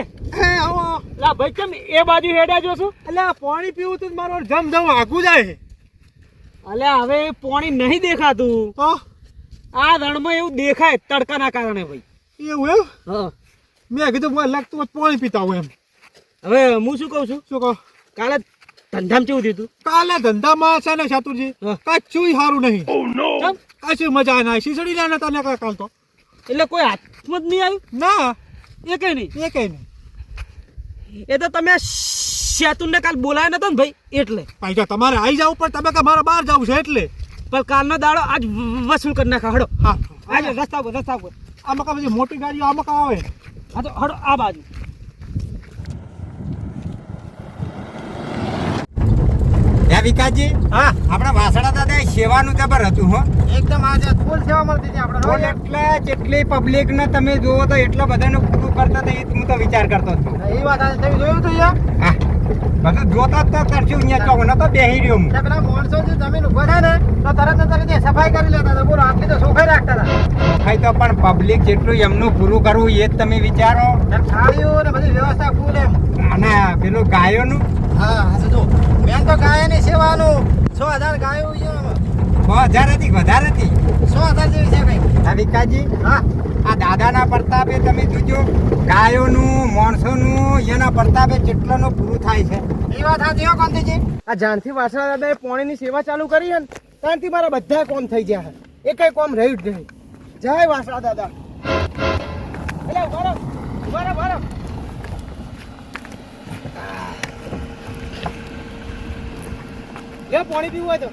આવો. લા ભાઈ કેમ એ બાજુ હેડા જો છું પાણી પીવું તો મારો જમ જમ આગું જાય અલ્યા હવે પાણી નહીં દેખાતું. તો? આ રણમાં એવું દેખાય તડકાના કારણે ભાઈ. એવું એમ? હા. મેં કીધું મને લાગતું પાણી પીતા હોય એમ. હવે હું શું કહું છું? શું કહો? કાલે ધંધામાં કેવું દીધું કાલે ધંધામાં છે ને શાતુરજી કચ્છું સારું નહીં. ચમ કચ્છું મજા ના શીસડી ના તને કાંઈ કાલ તો. એટલે કોઈ હાથમાં જ નહીં આવ્યું? ના. એ કઈ નહીં? એ કઈ નહીં. એ તો તમે શેતુનને કાલ બોલાય નતો ને ભાઈ? એટલે. ભાઈ જો તમારે આવી જવું પણ તમે કે મારે બહાર જવું છે એટલે. પણ કાલનો દાડો આજ વસૂલ કરી નાખા હડો. હા. આજે રસ્તા પર રસ્તા પર આમાં કા બધી મોટી ગાડીઓ આમાં કા આવે? હા તો હડો આ બાજુ. હે વિકાસજી? હા. આપણા વાસણા દાદા સેવાનું જબર હતું હો. એકદમ આજે ફૂલ સેવા મળતી હતી આપણે એટલે જેટલી પબ્લિક ને તમે જોવો તો એટલા બધાનું પૂરું કરતા હતા એ હું તો વિચાર કરતો હતો. એ વાત આજે તમે જોયું હતું યાર હા. બધું જોતા તો કરશું અહીંયા ચોક નતો બેહી રહ્યો હું. પેલા માણસો જે જમીન ઊભા થાય ને તો તરત ને તરત સફાઈ કરી લેતા હતા બોલો આટલી તો સોફાઈ રાખતા હતા. સફાઈ તો પણ પબ્લિક જેટલું એમનું પૂરું કરવું એ જ તમે વિચારો. થાળીઓ ને બધી વ્યવસ્થા ફૂલ એમ. અને પેલું ગાયોનું હા હા જો મેન તો ગાયની સેવાનું સો હજાર ગાયો હજાર હતી વધારે હતી. સો હજાર જેવી છે ભાઈ હા હા. આ દાદાના પ્રતાપે તમે જોજો ગાયોનું માણસોનું એના પ્રતાપે કેટલાનું પૂરું થાય છે. એ વાત સાચી હો કાંતિજી આ જાનથી વાસણા દાદાએ પાણીની સેવા ચાલુ કરી ને ત્યારથી મારા બધા કોમ થઈ ગયા છે. એ કઈ કોમ રહ્યું જ નહીં. જય વાસણા દાદા એટલે બરાબર રહો, ઊભા રહો, ઊભા રહો. લે પાણી પીવું હોય તો.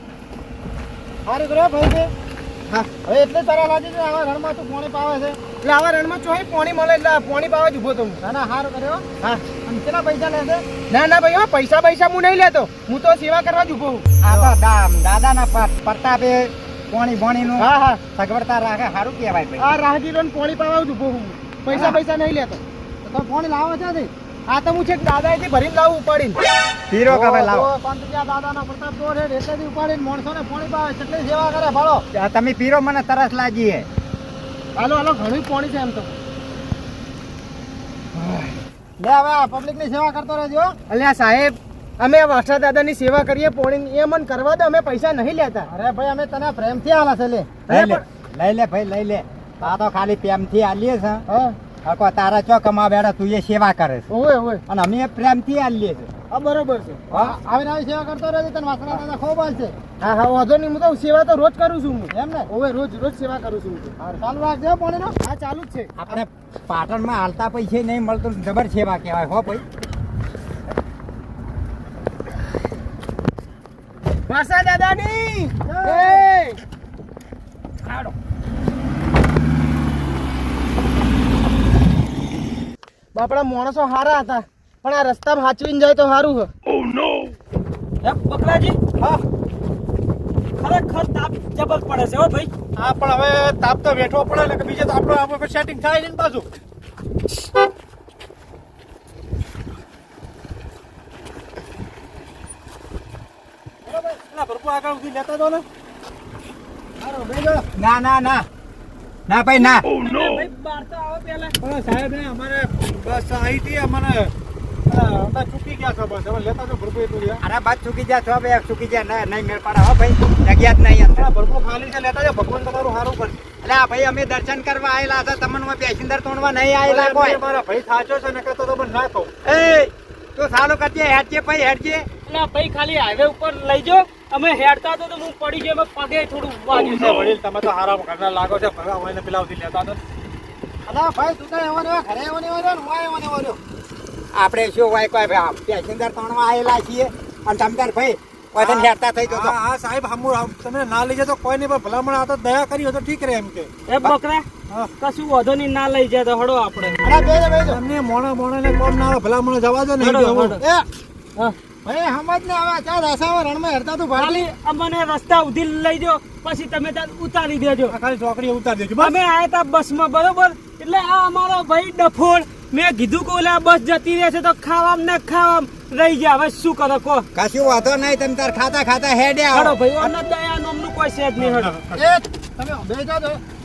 સારું કરો ભાઈ છે હા હવે એટલે તારા લાગે છે આવા રણમાં તું પાણી પાવે છે? એટલે આવા રણમાં ચોહી પાણી મળે એટલે પાણી પાવા જ ઊભો તો હું ના ના સારું કર્યો. હા. અને કેટલા પૈસા લેશે ના ના ભાઈ હા પૈસા પૈસા હું નહીં લેતો. હું તો સેવા કરવા જ ઊભો છું. આ તો દાદાના પ્રતાપે પોણી બોણીનું હા હા. સગવડતા રાખે સારું કહેવાય ભાઈ. આ રાહગીરો પાણી પાવા જ ઊભો હું પૈસા પૈસા નહીં લેતો. તો પાણી લાવો છે આ તો હું છે દાદાએથી ભરીને લાવું ઉપાડીને. પીરો કે લાવો. લાવો દાદાનો પ્રતાપ જોર છે એટલેથી ઉપાડીને માણસોને પોણી પાવે કેટલી સેવા કરે ભાળો આ તમે પીરો મને તરસ લાગી હે. હાલો હાલો ઘણી પોણી છે એમ તો. લે હવે આ પબ્લિકની સેવા કરતો રહેજો અલ્યા સાહેબ અમે વાસા દાદાની સેવા કરીએ પોણી એ મન કરવા દે અમે પૈસા નહીં લેતા. અરે ભાઈ અમે તને પ્રેમથી આલા છે લે. લઈ લે. લઈ લે ભાઈ લઈ લે. આ તો ખાલી પ્રેમથી આલીએ છે. હા. હકો તારા ચો કમા બેડા તું એ સેવા કરે છે. ઓય ઓય અને અમે પ્રેમથી આલીએ છે હા બરોબર છે. હા. આવીને આવી સેવા કરતો રહેજો તને વાસણા દાદા ખૂબ છે હા હા વાંધો નહીં હું તો સેવા તો રોજ કરું છું હું. એમ ને? ઓય રોજ રોજ સેવા કરું છું હું ચાલુ રાખજો પણ હા ચાલુ જ છે. આપણે પાટણમાં હાલતા પૈસે નહીં મળતું જબર સેવા કહેવાય હો ભાઈ. વાસા દાદાની! એ! બાપડા માણસો હારા હતા. પણ આ રસ્તામાં હાચવીને જાય તો સારું છે હે બકરાજી? હા. ખરેખર તાપ જબર પડે છે હો ભાઈ. હા પણ હવે તાપ તો બેઠો પડે એટલે બીજે તો આપણો આપણો સેટિંગ થાય ને પાછું. આગળ સુધી લેતા દો ને ના. ના ના. ના ભાઈ ના ભાઈ બહાર તો આવો પહેલા. પણ સાહેબ ને અમારે બસ આવી હતી અમારે અમે ચૂકી ગયા છો બસ. હવે લેતા છો ભરપૂર એટલું યાર અરે બાદ ચૂકી ગયા છો ભાઈ ચૂકી જા ના નહીં મેળ પાડે. હો ભાઈ જગ્યા જ નહીં આ ભરપૂર ખાલી છે લેતા જો ભગવાન તમારું સારું કરશે એટલે આ ભાઈ અમે દર્શન કરવા આયેલા હતા. તમને પેસેન્જર તોડવા નહીં આયેલા કોઈ. મારા ભાઈ સાચો છે ને કહેતો તો ના કહું. એ તું સારું કરજે હેડજે ભાઈ હેડજે. એટલે ભાઈ ખાલી હાઈવે ઉપર લઈ જો અમે હેડતા તો હું પડી ગયો પગે થોડું વાગ્યું છે. વડીલ તમે તો હારા ઘરના લાગો છો. ભગા હોય ને પેલા સુધી લેતા તો. અલા ભાઈ તું તો એવો ને એવો ઘરે એવો ને એવો ને હું એવો ને એવો આપણે શું હોય કોઈ પેસેન્જર તોડવા આવેલા છીએ અને તમે ભાઈ તને હેરતા થઈ જતો હા હા સાહેબ હમુર તમે ના લઈ જતો કોઈ નહીં પણ ભલામણ આ તો દયા કરી તો ઠીક રહે એમ કે. એ બકરા હા. કશું વધો નહીં ના લઈ જાય તો હડો આપણે. અરે બે બે તમને મોણા મોણા ને કોણ ના ભલામણ જવા દો ને. એ. હા. ભાઈ સમજ ને હવે ચા દાસા રણમાં હરતા તું ખાલી અમને રસ્તા ઉધી લઈ જો પછી તમે ત્યાં ઉતારી દેજો. ખાલી ચોકડી ઉતારી દેજો અમે આયા તા બસમાં બરોબર? એટલે આ અમારો ભાઈ ડફોળ. મેં કીધું કે ઓલા બસ જતી રહેશે તો ખાવામ ને ખાવામ રહી ગયા. હવે શું કરો કો કશું વાંધો નહીં તમે તાર ખાતા ખાતા હેડે હડો આવો ભાઈ ઓને દયા નામનું કોઈ છે જ નહીં હડો. એ તમે બે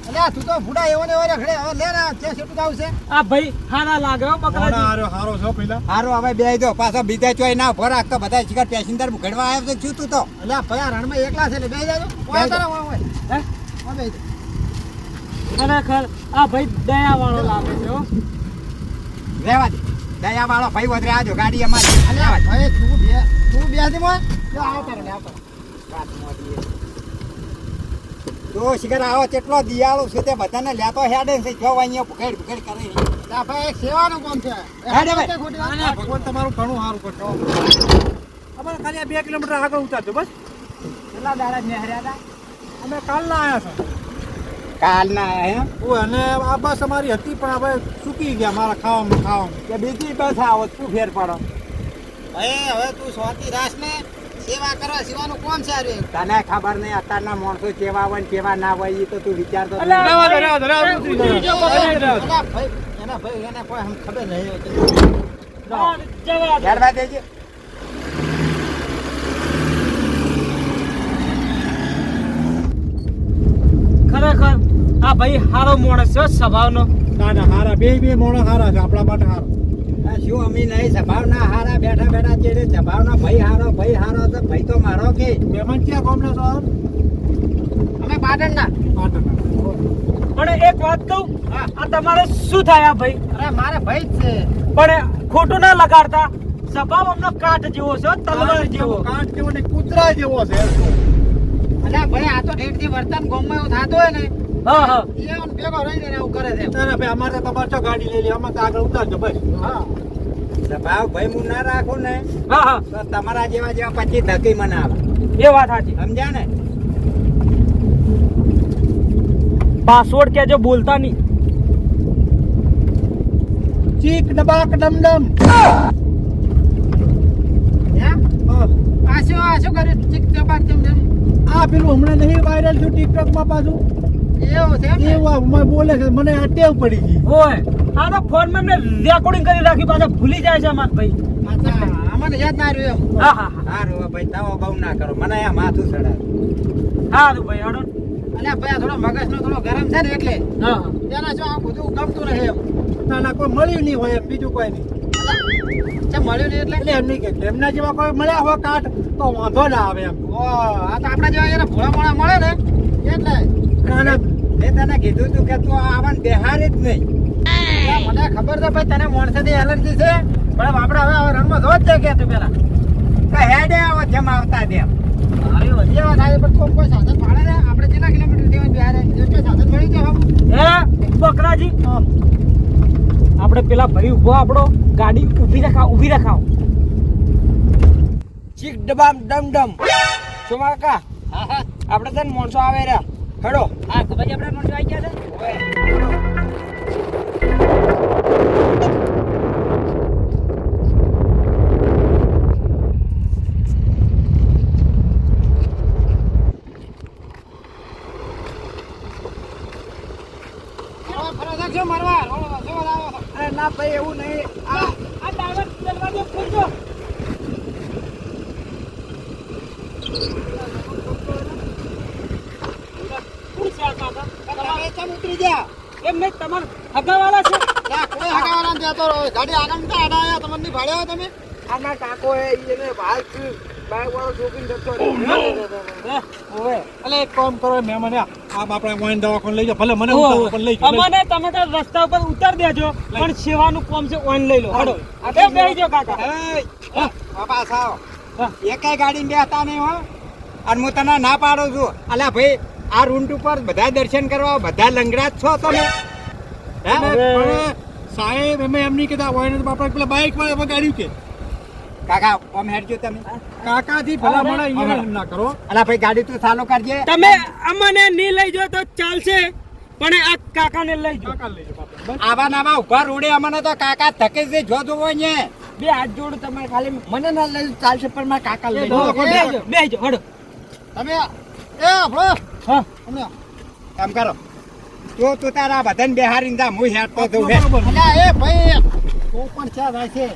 અલ્યા તું તો ભૂડા એવો ને એવો રખડે. હવે લે ને તે સેટું થાવ છે. આ ભાઈ હારા લાગે હો બકરાજી. હારો હારો છો પેલા? હારું હવે બે દો પાછો બીજા ચોય ના ઊભો તો બધા શિકાર પેસેન્જર ઘડવા આવ્યો છે શું તું તો? અલ્યા ભયા રણમાં એકલા છે ને બે જાજો. ઓય તારા ઓય. ઓય હે? ખરેખર આ ભાઈ દયા વાળો લાગે છે હો. રહેવા દે. દયા વાળો ભાઈ વધરે આજો ગાડી અમારી. અલ્યા ભાઈ તું બે તું બે દી મોય. આવ તારે આવ તારે. તો શિકાર આવો કેટલો દિયાળો છે તે બધાને લેતો હેડે છે. જો અહીંયા પકડ પકડ કરે. ભાઈ એક સેવાનું કામ છે. હેડે ભાઈ. ભગવાન તમારું ઘણું સારું કરશો. અમારે ખાલી આ બે કિલોમીટર આગળ ઉતારજો બસ. કેટલા દાડા નેહર્યા હતા? અમે કાલના આવ્યા છો. કાલના એમ? ઓય અને આ બસ અમારી હતી પણ હવે ચૂકી ગયા મારા ખાવામાં ખાવામાં. કે બીજી બસ આવો શું ફેર પડો. હવે હવે તું શાંતિ રાસ ને. સેવા કરવા સિવાનું કોણ છે અરે તને ખબર નહીં અત્યારના માણસો કેવા હોય ને કેવા ના હોય એ તો તું વિચારતો અલા, નહીં. એના ભાઈ એને કોઈ ખબર દેજે ખરેખર આ ભાઈ હારો માણસ છે સ્વભાવનો. ના ના હારા બે બે મોણો હારા છે આપણા માટે હારા. શું અમી નહીં સ્વભાવના હારા બેઠા બેઠા ચેડે સ્વભાવના ભાઈ હારો ભાઈ હારો તો ભાઈ તો મારો કે? મહેમાન ક્યાં ગામના છો અમે પાટણના. પાટણ પણ એક વાત કહું આ તમારે શું થાય ભાઈ? અરે મારે ભાઈ જ છે. પણ ખોટું ના લગાડતા. સ્વભાવ અમનો કાઠ જેવો છે તલવાર જેવો. કાઠ જેવો ને કૂતરા જેવો છે. અલ્યા ભાઈ આ તો ઠેઠથી વર્તન ગોમમાં એવું થતું હોય ને હા હા. એમ ભેગો રહીને એવું કરે છે. ભાઈ અમારે તમારે તો ગાડી લઈ લે? અમારે આગળ ઉતારજો બસ. હા. સ્વભાવ ભાઈ હું ના રાખું ને. હા હા. તો તમારા જેવા જેવા પછી ધકી મને આવે એ વાત સાચી. સમજ્યા ને? પાસવર્ડ કેજો બોલતા નહીં. ચીક ડબાક ડમ ડમ આ શું આ શું કર્યું? ચીક ચમ ચમ આ પેલું હમણાં નહીં વાયરલ થયું ટિકટોકમાં પાછું. એવું છે એવું મને બોલે છે મને આ ટેવ પડી ગઈ. હોય. આ તો ફોનમાં મેં રેકોર્ડિંગ કરી રાખી પાછા ભૂલી જાય છે અમાર ભાઈ. અમને યાદ ના રહ્યું હા હા હા. સારું ભાઈ તાવો બહુ ના કરો. મને આ માથું ચડાવે. સારું ભાઈ હડો અલ્યા ભાઈ આ થોડો મગજનો થોડો ગરમ છે ને એટલે હા તેના શું આ બધું ગમતું રહે એમ. ના ના કોઈ મળ્યું નહીં હોય એમ બીજું કોઈ નહીં. ચમ મળ્યું નહીં એટલે? એટલે એમ નહીં કે એમના જેવા કોઈ મળ્યા હોય કાટ તો વાંધો ના આવે એમ. ઓ આ તો આપણા જેવા એને ભોળા મોળા મળે ને? એટલે. ના ના મેં તને કીધું તું કે તું આવન બેહાર જ નહીં. મને ખબર છે ભાઈ તને મોણસેથી એલર્જી છે? પણ આપણે હવે રણમાં જો જ કે તું પેલા. તો હેડે આવો જેમ આવતા તેમ. આપણે કિલોમીટરથી બિહારે? એટલે સાધન મળી જાય હે? આપણે પેલા ભાઈ ઊભો આપણો ગાડી ઊભી રખાવ ઊભી રખાવ. ચીક ડબામ ડમ ડમ. સોમા કાકા? આપણે તને માણસો આવે રહ્યા. હેડો. હા તો ભાઈ આપણે મોણસો આવી ગયા છે? અરે ના ભાઈ એવું નહીં. આ આ ડ્રાઈવર ચલવા ખોલજો. કોણ તમે ચમ ઉતરી જા એમ નહીં તમારા હગાવાળા છે. કોઈ હગાવાળાને જતો રહો ગાડી આગળ નતા અડાયા તમને ભાડ્યા તમે? આના કાકો એ એને ભાઈ બાઈક વાળો છોકરીને જતો હે? ઓવે. એક કામ કરો મહેમાન આ આપ આપણે દવાખાને લઈ જાઓ. ભલે મને ઉતારો પણ લઈ જાઓ અમને તમે તો રસ્તા ઉપર ઉતાર દેજો પણ સેવાનું કામ છે ઓન લઈ લો. હાડો એ બેહી જાઓ કાકા. એય, બાપા સાવ. હા. એકેય ગાડી બેસતા નહીં હો. અને હું તને ના પાડું છું. અલ્યા ભાઈ આ રૂટ ઉપર બધા દર્શન કરવા બધા લંગડા છો તમે. સાહેબ અમે એમ નહીં કીધા હોય આપણે પેલા બાઈક વાળા વગાડ્યું કે કાકા ઓમ હેડજો તમે. કાકાથી ભલા મળે અહીંયા એમ ના કરો. અલા ભાઈ ગાડી તો ચાલુ કરજે. તમે અમને નહીં લઈ જો તો ચાલશે પણ આ કાકાને લઈ જાઓ. લઈ જાઓ બાપા. આવા નાવા ઊભા રોડે અમને તો કાકા થકે છે જો જોવો અહીંયા. બે હાથ જોડો તમારે ખાલી મને ના લઈ ચાલશે પણ મારા કાકા લઈ બે હડો તમે એ આપણો હા. અમે કરો. તો તું તારા બધાને બેહારીને જા હું હેડતો તું હે. એ ભાઈ તો પણ ચા થાય છે.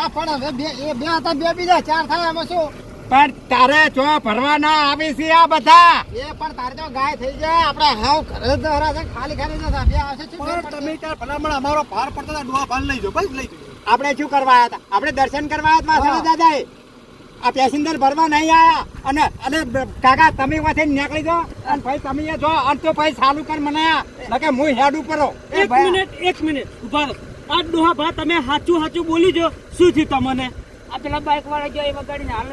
આ પણ હવે બે એ બે હતા બે બીજા ચાર થાય એમાં શું? પણ તારે ચો ભરવાના આવી છે આ બધા. એ પણ તારે તો ગાય થઈ જાય. આપણે હાવ ઘરે જ હરા છે ખાલી ખાલી જતા બે આવશે શું પણ તમે ત્યાં ભલામણ અમારો ભાર પડતો ડુઆ ભાર લઈ જો બસ લઈ જો આપણે શું કરવા આવ્યા હતા? આપણે દર્શન કરવા આવ્યા હતા હા. આ પેસેન્જર ભરવા નહીં આયા. અને અને કાકા તમે વાથી નીકળી જાઓ અને ભાઈ તમે એ જો અને તો ભાઈ ચાલુ કર મને નકે હું હેડ ઉપર એક ભાઈ, મિનિટ એક મિનિટ. ઊભા રહો. આ ડોહા ભા તમે સાચું સાચું બોલી જો શું થયું તમને? આ પેલા બાઇક વાળા જો એ વગાડીને હાલ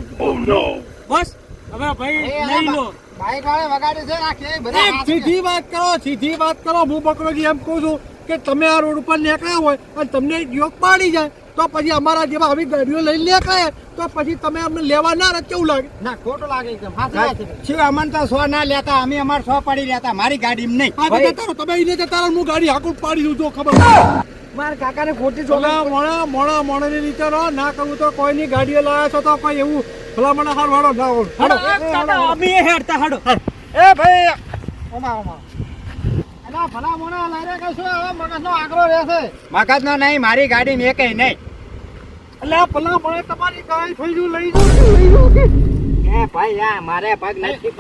બસ હવે ભાઈ એ લઈ લો. બાઈક વાળા વગાડે છે રાખે બધા સીધી વાત કરો સીધી વાત કરો. હું બકરોજી એમ કહું છું. કે તમે આ રોડ ઉપર નીકળ્યા હોય અને તમને યોગ પાડી જાય તો પછી અમારા જેવા આવી ગાડીઓ લઈને નીકળે. તો પછી તમે અમને લેવા ના રહે કેવું લાગે? ના ખોટું લાગે એકદમ શિવ અમન તો સો ના લેતા અમે અમાર સો પાડી લેતા મારી ગાડી નહીં. આ જતા રહો, તમે એને જતા રહો, હું ગાડી હાકું પાડી દઉં તો ખબર. મારા કાકાને ખોટી છોકરા મોણા મોણા મોણાની રીતે રહો ના કરવું તો કોઈની ગાડીઓ લાવ્યા છો તો કોઈ એવું ભલામણ હાર વાળો ના હોય. હડો અમે હેડતા હાડો એ ભાઈ ઓમા ઓમા. અલા ભલા મોણા લારે કશું હવે મગજનો આગળ રહેશે? મગજનો નહીં મારી ગાડી મેં કઈ નહીં. એટલે ભલા તમારી ગાય થઈ ગયું લઈ જાઓ લઈ જાઓ એ ભાઈ આ મારે પગ નથી.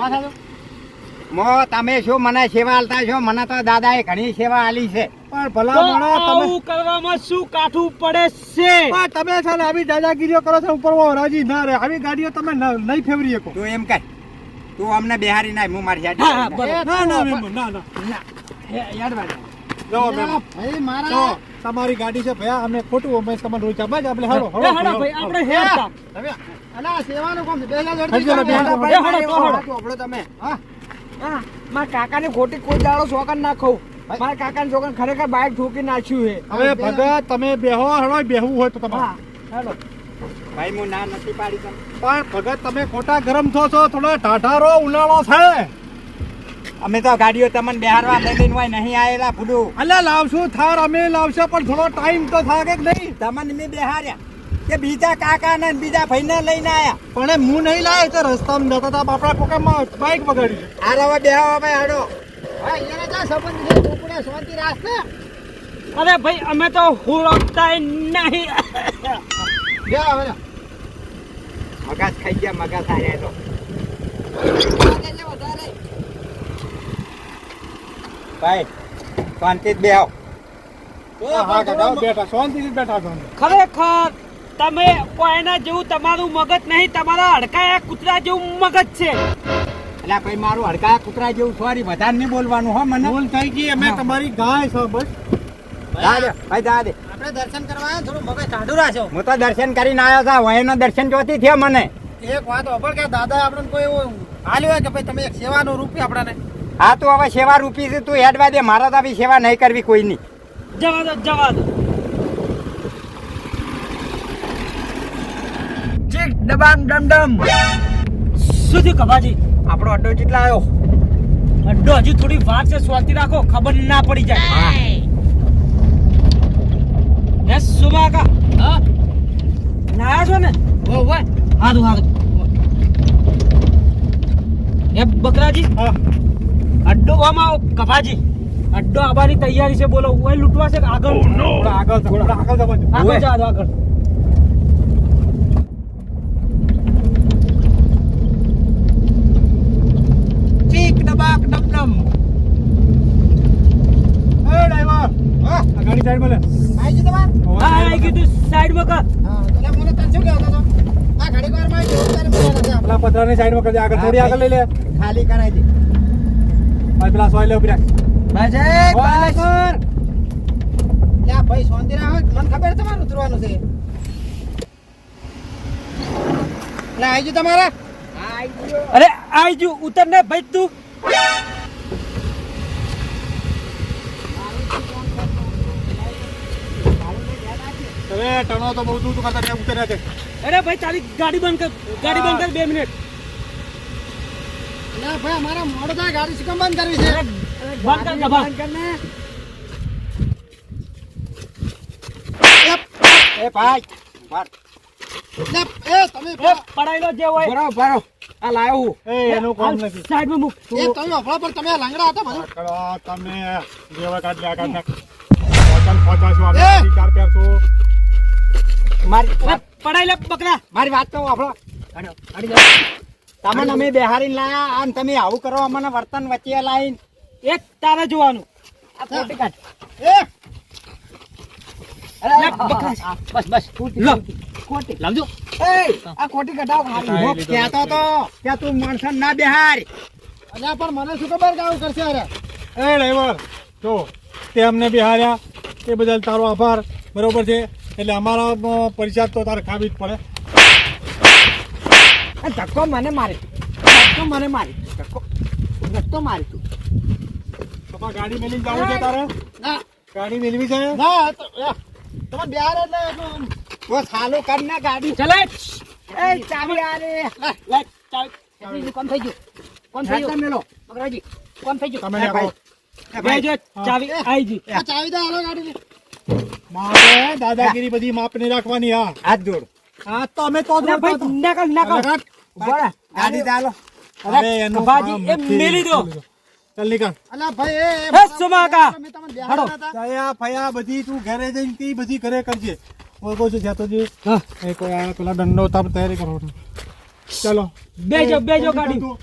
મો તમે શું મને સેવા આલતા છો? મને તો દાદાએ ઘણી સેવા આલી છે. પણ ભલા મોણા તમે કરવામાં શું કાઠું પડે છે? પણ તમે છે ને આવી દાદાગીરીઓ કરો છો ઉપર રાજી ના રહે. આવી ગાડીઓ તમે નહીં ફેવરી શકો. તું એમ કર. તું અમને બિહારી નાય હું મારી ના ના ના. ના. જો જો તમારી ગાડી છે ભયા અમે ખોટું અમે તમારે રોજ બસ આપણે હાલો એ હડો ભાઈ આપણે હે તમે અલા સેવાનું કોમ છે. બે હજાર હજી જોડે હળો, હળો. તમે હા? મારા કાકાને ખોટી કોઈ દાડો શોકન ના ખાઉં. મારા કાકાને શોકન ખરેખર બાઇક ઠોકી નાખ્યું છે. હવે ભગત તમે બેહો હળો બેહવું હોય તો તમારે. હા હેલો. ભાઈ હું ના નથી પાડી. પણ ભગત તમે ખોટા ગરમ થો છો થોડો ટાઢારો ઉનાળો છે. અમે તો ગાડીઓ તમને બિહારવા લઈ લઈને હોય નહીં આવેલા ફૂડું અલ્યા લાવશું થાર અમે લાવશે પણ થોડો ટાઈમ તો થાકે કે નહીં. તમને મેં બિહાર્યા કે બીજા કાકા ને બીજા ભાઈને લઈને આયા. પણ હું નહીં લાવે તો રસ્તામાં જતા હતા આપણા કોકામાં બાઈક બગાડી આ રવા બેહો ભાઈ હાડો ભાઈ એને જા સંબંધ છે? ચોપડે શાંતિ રાખ ને અરે ભાઈ અમે તો હુરકતા નહીં. બે. મગજ ખાઈ ગયા મગજ આયા તો. ભાઈ શાંતિ જ બેહો. હા હા બેઠા શાંતિથી બેઠા છો ખરેખર તમે કોઈના જેવું તમારું મગજ નહીં તમારા હડકાયા કૂતરા જેવું મગજ છે. એટલે ભાઈ મારું હડકા કૂતરા જેવું સોરી વધારે નહીં બોલવાનું હો મને. ભૂલ થઈ ગઈ અમે તમારી ગાય છો બસ. જા ભાઈ દાદે આપણે દર્શન કરવા થોડું મગજ ઠાંડુ રાખજો. હું તો દર્શન કરીને આવ્યો હતા વયનો દર્શન જોતી થયો મને. એક વાત હોભળ કે દાદા આપણને કોઈ એવું હાલ્યું હોય કે ભાઈ તમે એક સેવાનું રૂપી આપણને? હા તો હવે સેવા રૂપી છે તું હેડવા દે મારા તો સેવા નહીં કરવી કોઈની. જવા દો જવા દો. ચીક ડબામ ડમ ડમ શું થયું કબાજી આપણો અડ્ડો જેટલા આવ્યો. અડ્ડો હજુ થોડી વાર છે સ્વાતી રાખો ખબર ના પડી જાય. હે. સુમા કા હા? ના છો ને? ઓ હોય હારું હારું એ બકરાજી? હા. અડ્ડો આમાં કભાજી. અડ્ડો આવવાની તૈયારી છે બોલો. ઓય લૂંટવા છે આગળ? થોડા આગળ આગળ આગળ જા આગળ. ચીક ડબાક ડમ ડમ એ ડ્રાઈવર. હા. આ ગાડી સાઈડમાં લે. આવી ગયું તમાર? હા આવી ગયું. તું સાઈડમાં કર. હા એટલે મને તને શું કહેતો હતો આ ઘડીક વારમાં આવી જવું તારે બોલાવવાનું છે આપલા પેલા પતરાની સાઈડમાં કરજે. આગળ થોડી આગળ લઈ લે. ખાલી કરાવી દે. ભાઈ પેલા સોય લે ઊભી રાખ લે આ ભાઈ શાંતિ રાખો મને ખબર છે તમારે ઉતરવાનું છે. એટલે આવી ગયું તમારે? અરે આવી જુ ઉતર ને ભાઈ તું. હવે ટણો તો બહુ દૂર તું કરતા ત્યાં ઉતર્યા છે. અરે ભાઈ તારી ગાડી બંધ કર ગાડી બંધ કર બે મિનિટ. લે ભાઈ અમારે મોડું થાય ગાડી શું બંધ કરવી છે. બંધ કર કભા એ ભાઈ એ તમે જે હોય. બરો બરો આ લાયો હું. એ એનું કામ નથી. સાઈડમાં મૂક. એ તમે અફળા પર તમે લંગડા હતા બધું તમે જેવા કાઢ લે નાખ આપણે પહેરશો. મારી બકરા. મારી વાત તો જાઓ. તમને અમે બેહારી લાયા અને તમે આવું કરો અમને વર્તન વચ્ચે લાવીને એ તારે જોવાનું. આ ખોટી કાઢ. એ! અરે, લે, આ, બકરા. આ, બસ બસ ખોટી, લાવજો. એય, આ ખોટી કઢાવ કહેતો તો કે તું માણસો ના બેહાર. અલ્યા પણ મને શું ખબર આવું કરશે અરે? એ ડ્રાઈવર જો તે અમને બિહાર્યા. એ બદલ તારો આભાર. બરોબર છે? એટલે અમારા પરિચય તો તારે ખાવી જ પડે. આ ધક્કો મને મારી ધક્કો મને મારી ધક્કો ધક્કો મારી તું. તમારે ગાડી મેલી જવું છે તારે? ના. ગાડી મેળવી છે? ના તમે બિહાર એટલે એટલું આમ કર ને ગાડી ચલે. એ ચાવી આ લે ચાલ કોણ થઈ ગયું? કોણ થઈ ગયું? મેલો. મગરાજી કોણ થઈ ગયું? તમે એ ભાઈ. બેજો ચાવી આઈ જી આ ચાવી દે હાલો ગાડીની મારે દાદાગીરી બધી માપ નહીં રાખવાની હા. હાથ જોડ. હા તો અમે તો ના ભાઈ નકલ નકલ ઊભા ગાડી ચાલો. અરે એનું બાજી, કામ મેલી દો. ચાલ નીકળ. અલ્યા ભાઈ એ એ હે સુમાકા તમે તમને હાલો. બિહાર હતા. દયા ફયા બધી તું ઘરે જઈને તી બધી ઘરે કરજે. કહું છું જાતોજી હા. એ કોઈ આ પેલા દંડો તાપ તૈયારી કરો ચાલો. બેજો બેજો ગાડી. તું.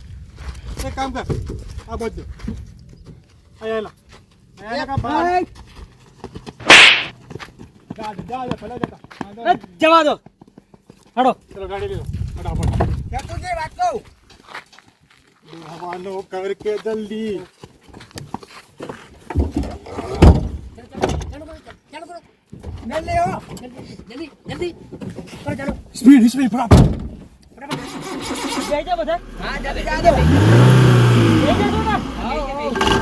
એક કામ કર. આ બધું. આયેલા. આયેલા કા બહાર એય, ગાડી જા જા ભલે જતા. એ, જવા દો. હડો. ચલો ગાડી લીધો. ફટાફટ. ખેતુજી વાત કહું હવાનો કરકે જલ્દી મેલ લે હો જલ્દી જલ્દી કરો ચાલો સ્પીડ સ્પીડ ફટાફટ બેજો બધા હા જલ્દી જા દો બેજો તો